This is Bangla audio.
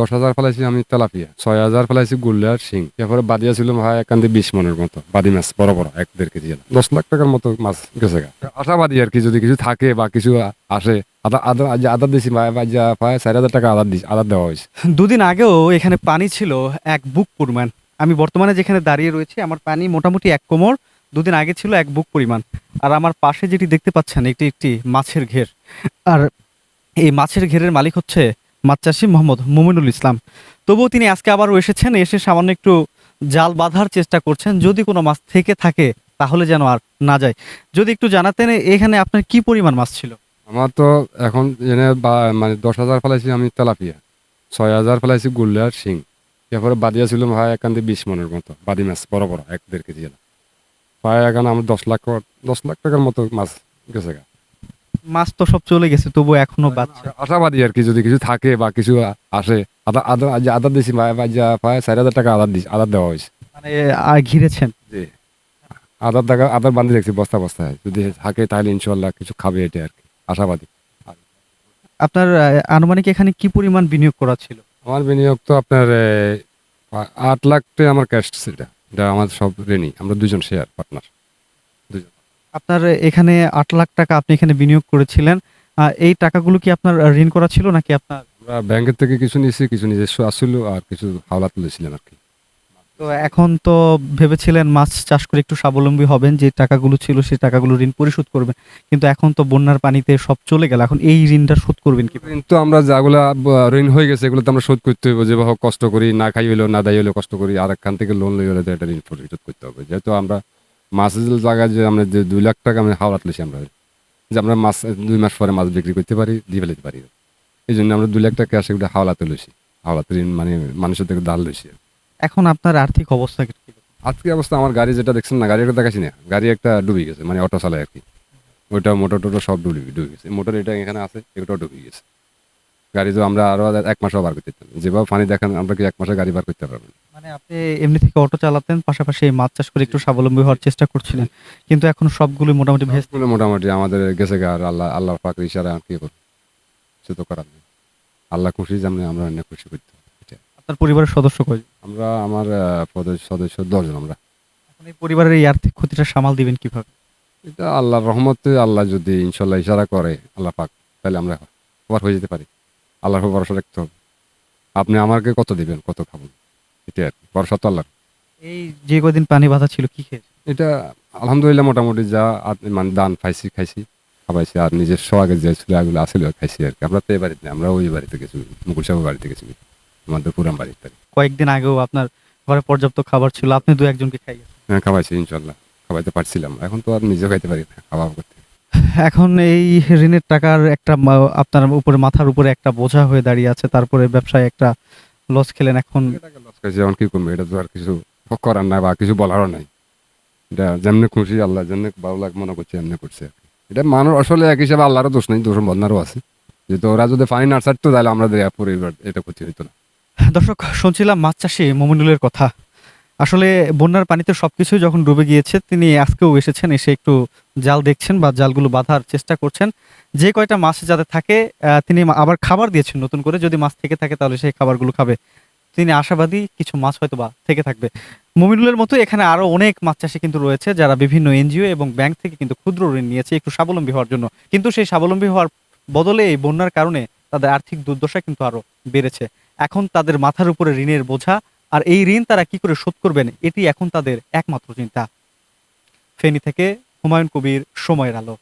দশ হাজার ফেলাইছি আমি তেলাপিয়া, ছয় হাজার ফেলাইছি গুল্লার শিং। এরপরে বাদিয়া ছিল ভাই একান্তে বিশ মনের মতো, বাদি মাছ, বড় বড়, এক দেড় কেজি দশ লাখ টাকার মতো মাছ গেছে আশাবাদী আর কি, যদি কিছু থাকে বা কিছু আসে, আদা আদা আদার দিছি প্রায় চার হাজার টাকা আদার দিছি আদার দেওয়া হয়েছে। দুদিন আগেও এখানে পানি ছিল এক বুক পরিমাণ। আমি বর্তমানে যেখানে দাঁড়িয়ে রয়েছি, আমার পানি মোটামুটি এক কোমর, দুদিন আগে ছিল এক বুক পরিমাণ। আর আমার পাশে যেটি দেখতে পাচ্ছেন, এটি একটি মাছের ঘের। আর এই মাছের ঘেরের মালিক হচ্ছে মাছ চাষি মোহাম্মদ মুমিনুল ইসলাম। তবুও তিনি আজকে আবারও এসেছেন, এসে সামান্য একটু জাল বাঁধার চেষ্টা করছেন। যদি কোনো মাছ থেকে থাকে, তাহলে যেন আর না যায়। যদি একটু জানাতেন, এখানে আপনার কি পরিমাণ মাছ ছিল? আমার তো এখন এনে মানে দশ হাজার ফেলাইছি আমি তেলাপিয়া, ছয় হাজার ফেলাইছি গুল্লার শিং। এরপরে বাদিয়া ছিল ভাই একান্তে বিশ মনের মতো, বাদি মাছ, বড় বড়, এক দেড় কেজি। প্রায় এখন আমার দশ লাখ দশ লাখ টাকার মতো মাছ গেছে গা। মাছ তো সব চলে গেছে তবু এখনও বাচ্চা। আশাবাদী আর কি যদি কিছু থাকে বা কিছু আসে আদা আদা আদার দিছি প্রায় চার হাজার টাকা আদার দিছি আদার দেওয়া হয়েছে। মানে আর ঘিরেছেন? জি। আদার টাকা আদার বান্ধি দেখছি বস্তা বস্তায়। যদি থাকে তাহলে ইনশাল্লাহ কিছু খাবে এটা আর কি আশাবাদী। আপনার আনুমানিক এখানে কি পরিমাণ বিনিয়োগ করা ছিল? আমার বিনিয়োগ তো আপনার আট লাখটা আমার ক্যাশ সেটা এটা আমার সব রেনি আমরা দুজন শেয়ার পার্টনার আপনার এখানে আট লাখ টাকা আপনি এখানে বিনিয়োগ করেছিলেন আহ, এই টাকাগুলো কি আপনার ঋণ করা ছিল নাকি আপনার? আমরা ব্যাংকের থেকে কিছু নিয়েছি কিছু নিজস্ব আসছিল আর কিছু হাওলা তুলেছিলাম আর কি। তো এখন তো ভেবেছিলেন মাছ চাষ করে একটু স্বাবলম্বী হবেন যে টাকাগুলো ছিল সেই টাকাগুলো ঋণ পরিশোধ করবেন কিন্তু এখন তো বন্যার পানিতে সব চলে গেল এখন এই ঋণটা শোধ করবেন কি? কিন্তু আমরা যেগুলা ব- ঋণ হয়ে গেছে এগুলো তো আমরা শোধ করতে হবে হোক কষ্ট করি না খাই হইল না দায়ী হইল কষ্ট করি আর একখান থেকে লোন লই হলে তো এটা ঋণ পরিশোধ করতে হবে। যেহেতু আমরা মাছের জায়গায় যে আমরা যে দুই লাখ টাকা আমি হাওড়া তুলেছি আমরা। যে আমরা মাছ দুই মাস পরে মাছ বিক্রি করতে পারি দিয়ে ফেলতে পারি। এই জন্য আমরা দুই লাখ টাকা ক্যাশ এগুলো হাওলা তুলেছি হাওলাতে ঋণ মানে মানুষের থেকে দাল লইছি। এখন আপনার আর্থিক অবস্থা কি আজকে অবস্থা আমার গাড়ি যেটা দেখছেন না গাড়ি একটা দেখাচ্ছি না। গাড়ি একটা ডুবে গেছে মানে অটো চালায় আর কি। ওইটা মোটর টোটো সব ডুবে ডুবে গেছে। মোটর এটা এখানে আছে এটাও ডুবে গেছে। গাড়ি তো আমরা আরও এক মাসও বার করতে পারতাম যেভাবে পানি দেখেন আমরা কি এক মাসে গাড়ি বার করতে পারব মানে আপনি এমনি থেকে অটো চালাতেন পাশাপাশি মাছ চাষ করে একটু স্বাবলম্বী হওয়ার চেষ্টা করছিলেন। কিন্তু এখন সবগুলো মোটামুটি ভেস্ত সবগুলো মোটামুটি আমাদের গেছে আর আল্লাহ আল্লাহর পাকের ইশারা আর কি করব সে তো করার নেই। আল্লাহ খুশি যেমন আমরা অন্য খুশি করতে আপনার পরিবারের সদস্য কয় আমরা আমার সদস্য দশজন আমরা। এখন এই পরিবারের এই আর্থিক ক্ষতিটা সামাল দিবেন কীভাবে? এটা আল্লাহর রহমতে আল্লাহ যদি ইনশাল্লাহ ইশারা করে আল্লাহ পাক তাহলে আমরা খবর হয়ে যেতে পারি। আল্লাহর ভরসা রাখতে হবে। আপনি আমাকে কত দিবেন কত খাবেন এটা আর কি ভরসা তো আল্লাহ এই যে কদিন পানি বাধা ছিল কি খেয়ে এটা আলহামদুলিল্লাহ মোটামুটি যা মানে দান পাইছি খাইছি খাবাইছি আর নিজের সোয়াগের যে চুলাগুলো আসলে খাইছি আর কি। আমরা তো এই বাড়িতে আমরা ওই বাড়িতে গেছি মুকুল সাহেবের বাড়িতে গেছি। আমাদের পুরান বাড়িতে কয়েকদিন আগেও আপনার ঘরে পর্যাপ্ত খাবার ছিল আপনি দু একজনকে খাইয়ে হ্যাঁ খাওয়াইছি ইনশাল্লাহ খাওয়াইতে পারছিলাম এখন তো আর নিজেও খাইতে পারি না খাওয়া করতে। এখন এই ঋণের টাকার একটা আপনার উপরে মাথার উপরে একটা বোঝা হয়ে দাঁড়িয়ে আছে। তারপরে ব্যবসায় একটা লস খেলেন এখন। এখন কি করব? এটা তো আর কিছু করার নাই বা কিছু বলারও নাই। এটা যেমনি খুশি আল্লাহ যেমনি ভালো লাগ মনে করছে এমনি করছে এটা মানুষ আসলে এক হিসাবে আল্লাহরও দোষ নেই দোষ বন্ধারও আছে। যেহেতু ওরা যদি ফাইন না ছাড়তো তাহলে আমাদের এ পরিবার এটা ক্ষতি হইতো না। দর্শক শুনছিলাম মাছ চাষি মমিনুলের কথা। আসলে বন্যার পানিতে সবকিছু যখন ডুবে গিয়েছে তিনি আজকেও এসেছেন এসে একটু জাল দেখছেন বা জালগুলো বাঁধার চেষ্টা করছেন। যে কয়টা মাছ যাতে থাকে তিনি আবার খাবার দিয়েছেন নতুন করে। যদি মাছ থেকে থাকে তাহলে সেই খাবারগুলো খাবে। তিনি আশাবাদী কিছু মাছ হয়তো বা থেকে থাকবে। মমিনুলের মতো এখানে আরও অনেক মাছ চাষি কিন্তু রয়েছে, যারা বিভিন্ন এনজিও এবং ব্যাংক থেকে কিন্তু ক্ষুদ্র ঋণ নিয়েছে একটু স্বাবলম্বী হওয়ার জন্য। কিন্তু সেই স্বাবলম্বী হওয়ার বদলে এই বন্যার কারণে তাদের আর্থিক দুর্দশা কিন্তু আরও বেড়েছে। এখন তাদের মাথার উপরে ঋণের বোঝা, আর এই ঋণ তারা কি করে শোধ করবেন, এটি এখন তাদের একমাত্র চিন্তা। ফেনী থেকে হুমায়ুন কবির সময়ের আলো।